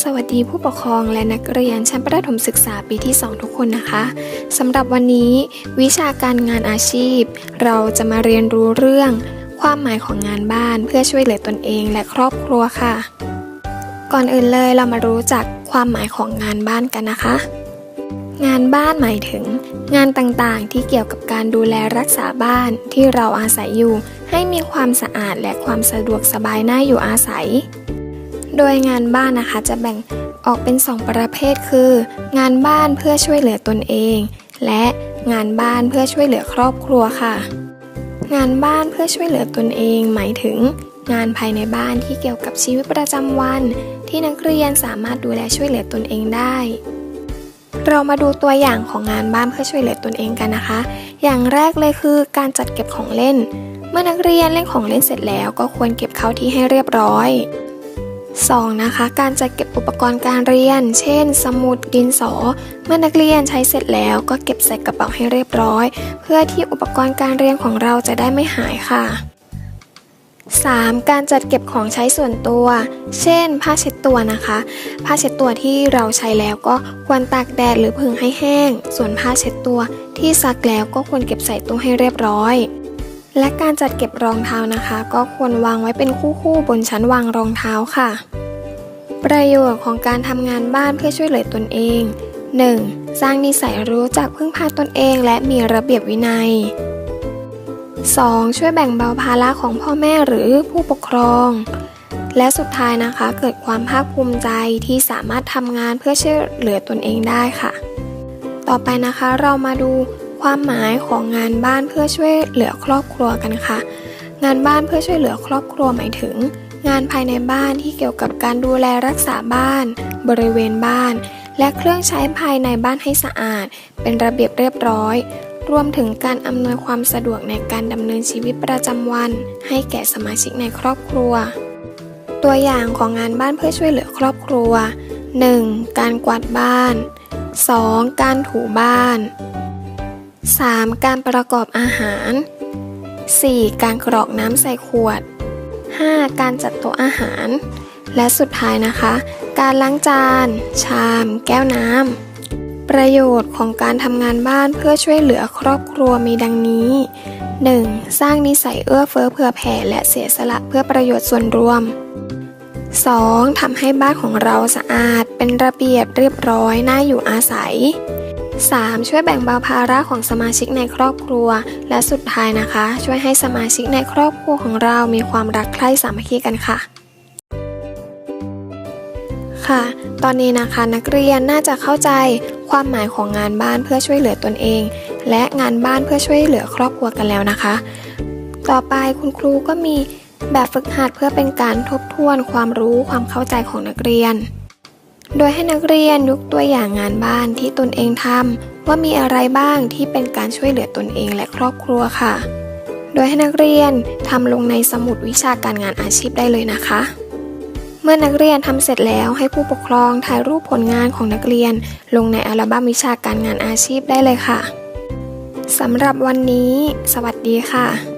สวัสดีผู้ปกครองและนักเรียนชั้นประถมศึกษาปีที่ 2 ทุกคนนะคะสำหรับวันนี้ วิชาการงานอาชีพ เราจะมาเรียนรู้เรื่อง ความหมายของงานบ้านเพื่อช่วยเหลือตนเองและครอบครัวค่ะ ก่อนอื่นเลยเรามารู้จักความหมายของงานบ้านกันนะคะ งานบ้านหมายถึง งานต่างๆที่เกี่ยวกับการดูแลรักษาบ้านที่เราอาศัยอยู่ ให้มีความสะอาดและความสะดวกสบายน่าอยู่อาศัย โดยงานบ้านนะคะจะแบ่งออกเป็น 2 ประเภทคือ งานบ้านเพื่อช่วยเหลือตนเอง และงานบ้านเพื่อช่วยเหลือครอบครัวค่ะ งานบ้านเพื่อช่วยเหลือตนเอง หมายถึง งานภายในบ้านที่เกี่ยวกับชีวิตประจำวัน ที่นักเรียนสามารถดูแลช่วยเหลือตนเองได้ เรามาดูตัวอย่างของงานบ้านเพื่อช่วยเหลือตนเองกันนะคะ อย่างแรกเลยคือการจัดเก็บของเล่น เมื่อนักเรียนเล่นของเล่นเสร็จแล้ว ก็ควรเก็บเข้าที่ให้เรียบร้อย 2. นะคะ การจัดเก็บอุปกรณ์การเรียน เช่น สมุด ดินสอ เมื่อนักเรียนใช้เสร็จแล้วก็เก็บใส่กระเป๋าให้เรียบร้อย เพื่อที่อุปกรณ์การเรียนของเราจะได้ไม่หายค่ะ 3. การจัดเก็บของใช้ส่วนตัว เช่น ผ้าเช็ดตัวนะคะ ผ้าเช็ดตัวที่เราใช้แล้วก็ควรตากแดดหรือผึ่งให้แห้ง ส่วนผ้าเช็ดตัวที่ซักแล้วก็ควรเก็บใส่ตู้ให้เรียบร้อย และการจัดเก็บรองเท้านะคะ ก็ควรวางไว้เป็นคู่ๆบนชั้นวางรองเท้าค่ะ ประโยชน์ของการทำงานบ้านเพื่อช่วยเหลือตนเอง 1. สร้างนิสัยรู้จักพึ่งพาตนเองและมีระเบียบวินัย 2. ช่วยแบ่งเบาภาระของพ่อแม่หรือผู้ปกครอง และสุดท้ายนะคะเกิดความภาคภูมิใจที่สามารถทำงานเพื่อช่วยเหลือตนเองได้ค่ะ ต่อไปนะคะเรามาดู ความหมายของงานบ้านเพื่อช่วยเหลือครอบครัวกันค่ะ งานบ้านเพื่อช่วยเหลือครอบครัวหมายถึง งานภายในบ้านที่เกี่ยวกับการดูแลรักษาบ้าน บริเวณบ้าน และเครื่องใช้ภายในบ้านให้สะอาด เป็นระเบียบเรียบร้อย รวมถึงการอำนวยความสะดวกในการดำเนินชีวิตประจำวัน ให้แก่สมาชิกในครอบครัว ตัวอย่างของงานบ้านเพื่อช่วยเหลือครอบครัว 1. การกวาดบ้าน 2. การถูบ้าน 3. การประกอบอาหาร 4. การกรอกน้ำใส่ขวด 5. การจัดโต๊ะอาหาร และสุดท้ายนะคะ การล้างจาน ชาม แก้วน้ำ ประโยชน์ของการทำงานบ้านเพื่อช่วยเหลือครอบครัวมีดังนี้ 1. สร้างนิสัยเอื้อเฟื้อเผื่อแผ่และเสียสละเพื่อประโยชน์ส่วนรวม 2. ทำให้บ้านของเราสะอาด เป็นระเบียบเรียบร้อย น่าอยู่อาศัย 3. ช่วยแบ่งเบาภาระของสมาชิกในครอบครัว และสุดท้ายนะคะ ช่วยให้สมาชิกในครอบครัวของเรามีความรักใคร่สามัคคีกันค่ะ ค่ะ ตอนนี้นะคะนักเรียนน่าจะเข้าใจความหมายของงานบ้านเพื่อช่วยเหลือตนเอง และงานบ้านเพื่อช่วยเหลือครอบครัวกันแล้วนะคะ ต่อไปคุณครูก็มีแบบฝึกหัดเพื่อเป็นการทบทวนความรู้ความเข้าใจของนักเรียน โดยให้นักเรียนยกตัวอย่างงานบ้านที่ตนเองทำว่ามีอะไรบ้างที่เป็นการช่วยเหลือตนเองและครอบครัวค่ะ โดยให้นักเรียนทำลงในสมุดวิชาการงานอาชีพได้เลยนะคะ เมื่อนักเรียนทำเสร็จแล้วให้ผู้ปกครองถ่ายรูปผลงานของนักเรียน ลงในอัลบั้มวิชาการงานอาชีพได้เลยค่ะสำหรับวันนี้ สวัสดีค่ะ